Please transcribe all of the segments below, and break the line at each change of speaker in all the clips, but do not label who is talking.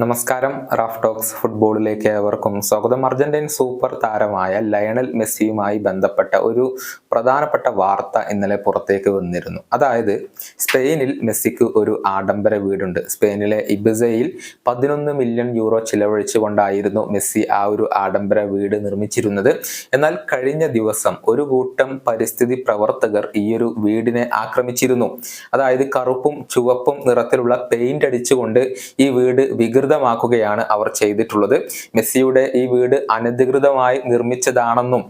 നമസ്കാരം Raf talks ഫുട്ബോളിലേക്ക് ഏവർക്കും സ്വാഗതം. അർജന്റീൻ സൂപ്പർ താരമായ ലയണൽ മെസ്സിയുമായി ബന്ധപ്പെട്ട ഒരു പ്രധാനപ്പെട്ട വാർത്ത ഇന്നലെ പുറത്തേക്ക് വന്നിരുന്നു. അതായത് സ്പെയിനിൽ മെസ്സിക്ക് ഒരു ആഡംബര വീടുണ്ട്. സ്പെയിനിലെ ഇബിസയിൽ പതിനൊന്ന് മില്യൺ യൂറോ ചിലവഴിച്ചുകൊണ്ടായിരുന്നു മെസ്സി ആ ഒരു ആഡംബര വീട് നിർമ്മിച്ചിരുന്നത്. എന്നാൽ കഴിഞ്ഞ ദിവസം ഒരു കൂട്ടം പരിസ്ഥിതി പ്രവർത്തകർ ഈയൊരു വീടിനെ ആക്രമിച്ചിരുന്നു. അതായത് കറുപ്പും ചുവപ്പും നിറത്തിലുള്ള പെയിന്റ് അടിച്ചുകൊണ്ട് ഈ വീട് വികൃതമാക്കുകയാണ് അവർ ചെയ്തിട്ടുള്ളത്. മെസ്സിയുടെ ഈ വീട് അനധികൃതമായി നിർമ്മിച്ചതാണെന്നും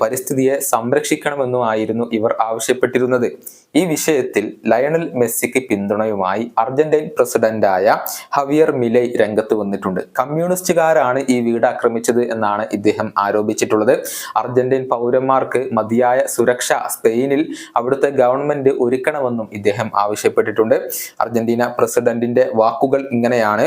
പരിസ്ഥിതിയെ സംരക്ഷിക്കണമെന്നും ആയിരുന്നു ഇവർ ആവശ്യപ്പെട്ടിരുന്നത്. ഈ വിഷയത്തിൽ ലയണൽ മെസ്സിക്ക് പിന്തുണയുമായി അർജന്റൈൻ പ്രസിഡന്റായ ഹവിയർ മിലൈ രംഗത്ത് വന്നിട്ടുണ്ട്. കമ്മ്യൂണിസ്റ്റുകാരാണ് ഈ വീട് ആക്രമിച്ചത് എന്നാണ് ഇദ്ദേഹം ആരോപിച്ചിട്ടുള്ളത്. അർജന്റീൻ പൗരന്മാർക്ക് മതിയായ സുരക്ഷ സ്പെയിനിൽ അവിടുത്തെ ഗവൺമെന്റ് ഒരുക്കണമെന്നും ഇദ്ദേഹം ആവശ്യപ്പെട്ടിട്ടുണ്ട്. അർജന്റീന പ്രസിഡന്റിന്റെ വാക്കുകൾ ഇങ്ങനെയാണ്.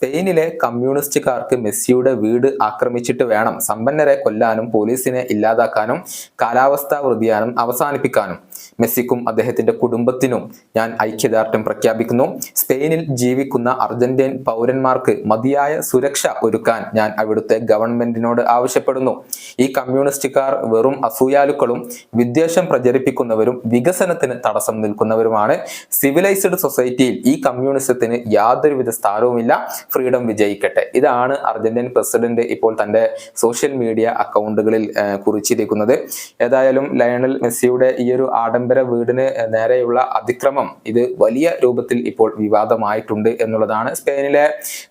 സ്പെയിനിലെ കമ്മ്യൂണിസ്റ്റുകാർക്ക് മെസ്സിയുടെ വീട് ആക്രമിച്ചിട്ട് വേണം സമ്പന്നരെ കൊല്ലാനും പോലീസിനെ ഇല്ലാതാക്കാനും കാലാവസ്ഥാ വ്യതിയാനം അവസാനിപ്പിക്കാനും. മെസ്സിക്കും അദ്ദേഹത്തിന്റെ കുടുംബത്തിനും ഞാൻ ഐക്യദാർഢ്യം പ്രഖ്യാപിക്കുന്നു. സ്പെയിനിൽ ജീവിക്കുന്ന അർജന്റീൻ പൗരന്മാർക്ക് മതിയായ സുരക്ഷ ഒരുക്കാൻ ഞാൻ അവിടുത്തെ ഗവൺമെന്റിനോട് ആവശ്യപ്പെടുന്നു. ഈ കമ്മ്യൂണിസ്റ്റുകാർ വെറും അസൂയാലുക്കളും വിദ്വേഷം പ്രചരിപ്പിക്കുന്നവരും വികസനത്തിന് തടസ്സം നിൽക്കുന്നവരുമാണ്. സിവിലൈസ്ഡ് സൊസൈറ്റിയിൽ ഈ കമ്മ്യൂണിസത്തിന് യാതൊരുവിധ സ്ഥാനവുമില്ല. ഫ്രീഡം വിജയിക്കട്ടെ. ഇതാണ് അർജന്റീൻ പ്രസിഡന്റ് ഇപ്പോൾ തന്റെ സോഷ്യൽ മീഡിയ അക്കൗണ്ടുകളിൽ കുറിച്ചിരിക്കുന്നത്. ഏതായാലും ലയണൽ മെസ്സിയുടെ ഈ ഒരു ആഡംബര വീടിന് നേരെയുള്ള അതിക്രമം ഇത് വലിയ രൂപത്തിൽ ഇപ്പോൾ വിവാദമായിട്ടുണ്ട് എന്നുള്ളതാണ് സ്പെയിനിലെ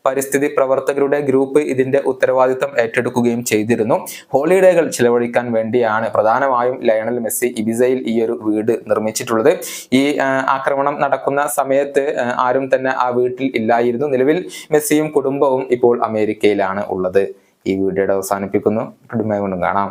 പരിസ്ഥിതി പ്രവർത്തകരുടെ ഗ്രൂപ്പ് ഇതിന്റെ ഉത്തരവാദിത്തം ഏറ്റെടുക്കുകയും ചെയ്തിരുന്നു. ഹോളിഡേകൾ ചിലവഴിക്കാൻ വേണ്ടിയാണ് പ്രധാനമായും ലയണൽ മെസ്സി ഇബിസയിൽ ഈ ഒരു വീട് നിർമ്മിച്ചിട്ടുള്ളത്. ഈ ആക്രമണം നടക്കുന്ന സമയത്ത് ആരും തന്നെ ആ വീട്ടിൽ ഇല്ലായിരുന്നു. നിലവിൽ മെസ്സിയും കുടുംബവും ഇപ്പോൾ അമേരിക്കയിലാണ് ഉള്ളത്. ഈ വീഡിയോയുടെ അവസാനിപ്പിക്കുന്നു. വീണ്ടും കാണാം.